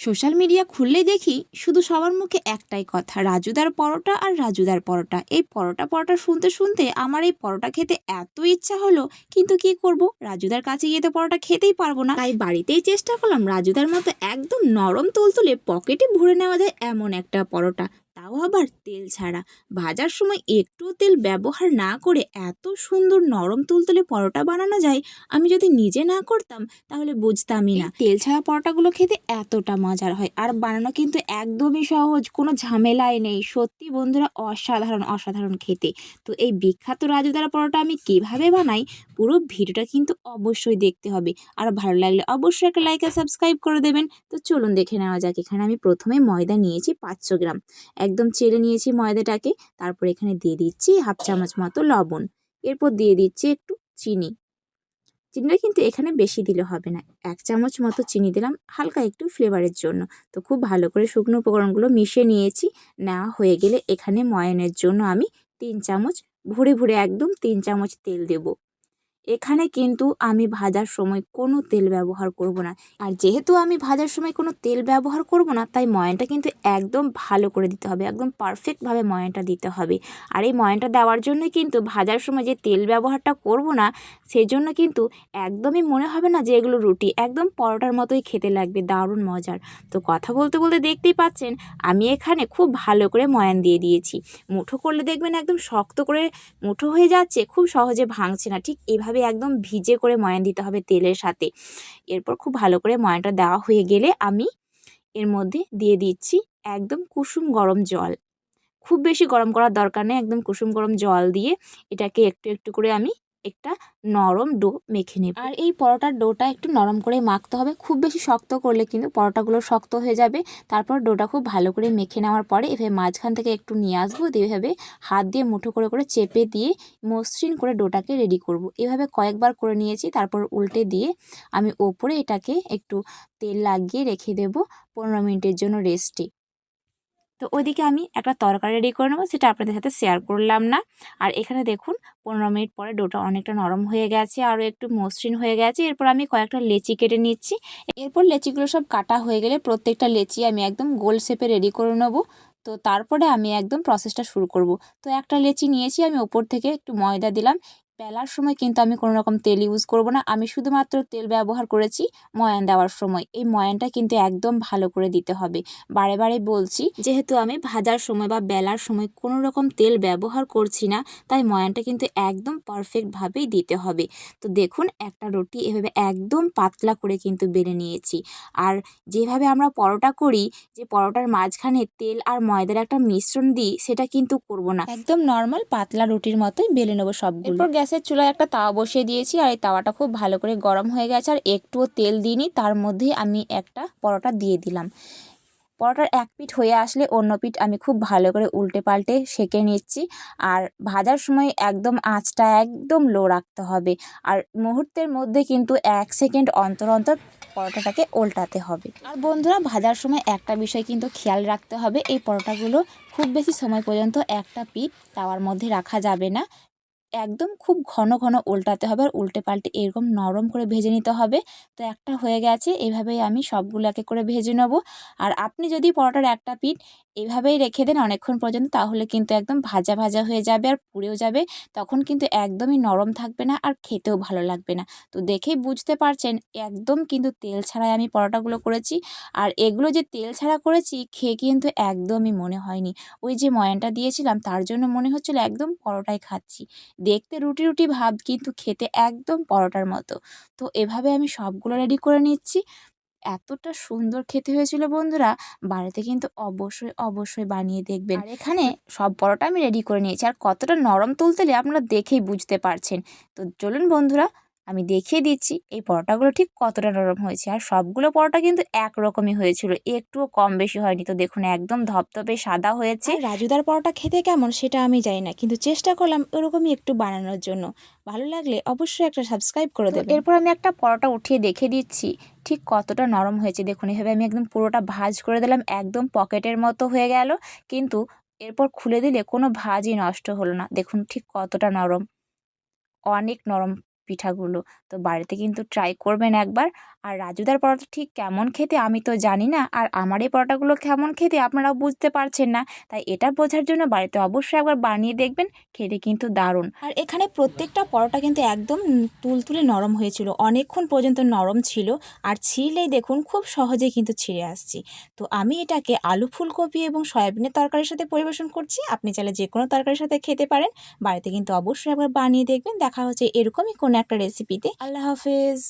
Social media খুললেই দেখি শুধু সবার মুখে একটাই কথা, রাজুদার পরোটা আর রাজুদার পরোটা। এই পরোটা পরোটা শুনতে শুনতে আমার এই পরোটা খেতে এত ইচ্ছা হলো, কিন্তু কি করব? রাজুদার কাছে গিয়ে তো পরোটা খেতেই পারব না। তাই বাড়িতেই চেষ্টা করলাম রাজুদার মতো একদম নরম তুলতুলে পকেটে ভরে নেওয়া যায় এমন একটা পরোটা। তাও আবার তেল ছাড়া। ভাজার সময় একটুও তেল ব্যবহার না করে এত সুন্দর নরম তুলতুলে পরোটা বানানো যায়, আমি যদি নিজে না করতাম, তাহলে বুঝতামই না। তেল ছাড়া পরোটাগুলো খেতে এতটা মজার হয়, আর বানানো কিন্তু একদমই সহজ, কোনো ঝামেলাই নেই। সত্যি বন্ধুরা, অসাধারণ অসাধারণ খেতে। তো এই বিখ্যাত রাজুদারা পরোটা আমি কীভাবে বানাই, পুরো ভিডিওটা কিন্তু অবশ্যই দেখতে হবে। আর ভালো লাগলে অবশ্যই একটা লাইক আর সাবস্ক্রাইব করে দেবেন। তো চলুন দেখে নেওয়া যাক, এখানে আমি প্রথমে ময়দা নিয়েছি পাঁচশো গ্রাম। একদম চেড়ে নিয়েছি ময়দাটাকে। তারপর এখানে দিয়ে দিচ্ছি হাফ চামচ মতো লবণ। এরপর দিয়ে দিচ্ছি একটু চিনি। চিনিটা কিন্তু এখানে বেশি দিলে হবে না। এক চামচ মতো চিনি দিলাম হালকা একটু ফ্লেভারের জন্য। তো খুব ভালো করে শুকনো উপকরণগুলো মিশিয়ে নিয়েছি। নেওয়া হয়ে গেলে এখানে ময়নের জন্য আমি তিন চামচ ভরে ভরে একদম তিন চামচ তেল দেবো। এখানে কিন্তু আমি ভাজার সময় কোনো তেল ব্যবহার করব না। আর যেহেতু আমি ভাজার সময় কোনো তেল ব্যবহার করব না, তাই ময়ানটা কিন্তু একদম ভালো করে দিতে হবে, একদম পারফেক্টভাবে ময়নটা দিতে হবে। আর এই ময়ানটা দেওয়ার জন্য কিন্তু ভাজার সময় যে তেল ব্যবহারটা করব না সেই জন্য কিন্তু একদমই মনে হবে না যে এগুলো রুটি, একদম পরোটার মতোই খেতে লাগবে, দারুণ মজার। তো কথা বলতে বলতে দেখতেই পাচ্ছেন, আমি এখানে খুব ভালো করে ময়ান দিয়ে দিয়েছি। মুঠো করলে দেখবেন একদম শক্ত করে মুঠো হয়ে যাচ্ছে, খুব সহজে ভাঙছে না, ঠিক এভাবে একদম ভিজে করে ময়ান দিতে হবে তেলের সাথে। এরপর খুব ভালো করে ময়ানটা দেওয়া হয়ে গেলে আমি এর মধ্যে দিয়ে দিচ্ছি একদম কুসুম গরম জল। খুব বেশি গরম করার দরকার নেই, একদম কুসুম গরম জল দিয়ে এটাকে একটু একটু করে আমি একটা নরম ডো মেখে নেব। আর এই পরোটার ডোটা একটু নরম করে মাখতে হবে। খুব বেশি শক্ত করলে কিন্তু পরোটাগুলো শক্ত হয়ে যাবে। তারপর ডোটা খুব ভালো করে মেখে নেওয়ার পরে এভাবে মাঝখান থেকে একটু নিয়ে আসব। দিয়ে এভাবে হাত দিয়ে মুঠো করে করে চেপে দিয়ে মসৃণ করে ডোটাকে রেডি করব। এভাবে কয়েকবার করে নিয়েছি। তারপর উল্টে দিয়ে আমি ওপরে এটাকে একটু তেল লাগিয়ে রেখে দেব। পনেরো মিনিটের জন্য রেস্টে। তো ওইদিকে আমি একটা তরকারি রেডি করে নেব, সেটা আপনাদের সাথে শেয়ার করলাম না। আর এখানে দেখুন, পনেরো মিনিট পরে ডোটা অনেকটা নরম হয়ে গেছে, আরও একটু মসৃণ হয়ে গেছে। এরপর আমি কয়েকটা লেচি কেটে নিচ্ছি। এরপর লেচিগুলো সব কাটা হয়ে গেলে প্রত্যেকটা লেচি আমি একদম গোল শেপে রেডি করে নেব। তো তারপরে আমি একদম প্রসেসটা শুরু করব। তো একটা লেচি নিয়েছি, আমি ওপর থেকে একটু ময়দা দিলাম। বেলার সময় কিন্তু আমি কোনো রকম তেল ইউজ করব না। আমি শুধুমাত্র তেল ব্যবহার করেছি ময়ান দেওয়ার সময়। এই ময়ানটা কিন্তু একদম ভালো করে দিতে হবে। বারে বারে বলছি, যেহেতু আমি ভাজার সময় বা বেলার সময় কোনো রকম তেল ব্যবহার করছি না, তাই ময়ানটা কিন্তু একদম পারফেক্টভাবেই দিতে হবে। তো দেখুন, একটা রুটি এভাবে একদম পাতলা করে কিন্তু বেড়ে নিয়েছি। আর যেভাবে আমরা পরোটা করি, যে পরোটার মাঝখানে তেল আর ময়দার একটা মিশ্রণ দিই, সেটা কিন্তু করব না। একদম নর্মাল পাতলা রুটির মতোই বেলে নেব সবগুলো। এরপর গ্যাসের চুলায় একটা তাওয়া বসিয়ে দিয়েছি আর এই তাওয়াটা খুব ভালো করে গরম হয়ে গেছে আর একটুও তেল দিইনি, তার মধ্যেই আমি একটা পরোটা দিয়ে দিলাম। পরোটার এক পিঠ হয়ে আসলে অন্য পিঠ আমি খুব ভালো করে উল্টে পাল্টে সেঁকে নিচ্ছি আর ভাজার সময় একদম আঁচটা একদম লো রাখতে হবে আর মুহূর্তের মধ্যে কিন্তু এক সেকেন্ড অন্তর অন্তর পরোটাটাকে উল্টাতে হবে। আর বন্ধুরা, ভাজার সময় একটা বিষয় কিন্তু খেয়াল রাখতে হবে, এই পরোটাগুলো খুব বেশি সময় পর্যন্ত একটা পিঠ তাওয়ার মধ্যে রাখা যাবে না। একদম খুব ঘন ঘন উল্টাতে হবে আর উল্টে পাল্টে এরকম নরম করে ভেজে নিতে হবে। তো একটা হয়ে গেছে, এভাবেই আমি সবগুলো একে করে ভেজে নেব। আর আপনি যদি পরোটার একটা পিঠ এভাবেই রেখে দেন অনেকক্ষণ পর্যন্ত, তাহলে কিন্তু একদম ভাজা ভাজা হয়ে যাবে আর পুড়েও যাবে। তখন কিন্তু একদমই নরম থাকবে না আর খেতেও ভালো লাগবে না। তো দেখেই বুঝতে পারছেন, একদম কিন্তু তেল ছাড়াই আমি পরোটাগুলো করেছি। আর এগুলো যে তেল ছাড়া করেছি, খেয়ে কিন্তু একদমই মনে হয়নি। ওই যে ময়ানটা দিয়েছিলাম, তার জন্য মনে হচ্ছিল একদম পরোটাই খাচ্ছি। দেখতে রুটি রুটি ভাব কিন্তু খেতে একদম পরোটার মতো। তো এভাবে আমি সবগুলো রেডি করে নিচ্ছি। এতটা সুন্দর খেতে হয়েছিল বন্ধুরা বাড়িতে কিন্তু অবশ্যই অবশ্যই বানিয়ে দেখবেন। আর এখানে সব পরোটা আমি রেডি করে নিয়েছি। আর কতটা নরম তুলতেলে আপনারা দেখেই বুঝতে পারছেন। তো চলুন বন্ধুরা আমি দেখিয়ে দিচ্ছি এই পরোটাগুলো ঠিক কতটা নরম হয়েছে। আর সবগুলো পরোটা কিন্তু একরকমই হয়েছিল একটুও কম বেশি হয়নি। তো দেখুন একদম ধপধপে সাদা হয়েছে। রাজুদার পরোটা খেতে কেমন সেটা আমি জানি না কিন্তু চেষ্টা করলাম ওরকমই একটু বানানোর জন্য। ভালো লাগলে অবশ্যই একটা সাবস্ক্রাইব করে দেবো এরপর আমি একটা পরোটা উঠিয়ে দেখে দিচ্ছি ঠিক কতটা নরম হয়েছে। দেখুন এভাবে আমি একদম পুরোটা ভাজ করে দিলাম একদম পকেটের মতো হয়ে গেল। কিন্তু এরপর খুলে দিলে কোনো ভাজই নষ্ট হলো না। দেখুন ঠিক কতটা নরম অনেক নরম পিঠাগুলো। তো বাড়িতে কিন্তু ট্রাই করবেন একবার। আর রাজুদার পরোটা ঠিক কেমন খেতে আমি তো জানি না। আর আমার এই পরোটাগুলো কেমন খেতে আপনারাও বুঝতে পারছেন না। তাই এটা বোঝার জন্য বাড়িতে অবশ্যই একবার বানিয়ে দেখবেন, খেতে কিন্তু দারুণ। আর এখানে প্রত্যেকটা পরোটা কিন্তু একদম তুলতুলে নরম হয়েছিল। অনেকক্ষণ পর্যন্ত নরম ছিল। আর ছিঁড়লেই দেখুন খুব সহজেই কিন্তু ছিঁড়ে আসছি। তো আমি এটাকে আলু ফুলকপি এবং সয়াবিনের তরকারির সাথে পরিবেশন করছি। আপনি চাইলে যে কোনো তরকারির সাথে খেতে পারেন। বাড়িতে কিন্তু অবশ্যই একবার বানিয়ে দেখবেন। দেখা হচ্ছে এরকমই কোনো একটা রেসিপিতে আল্লাহ হাফেজ।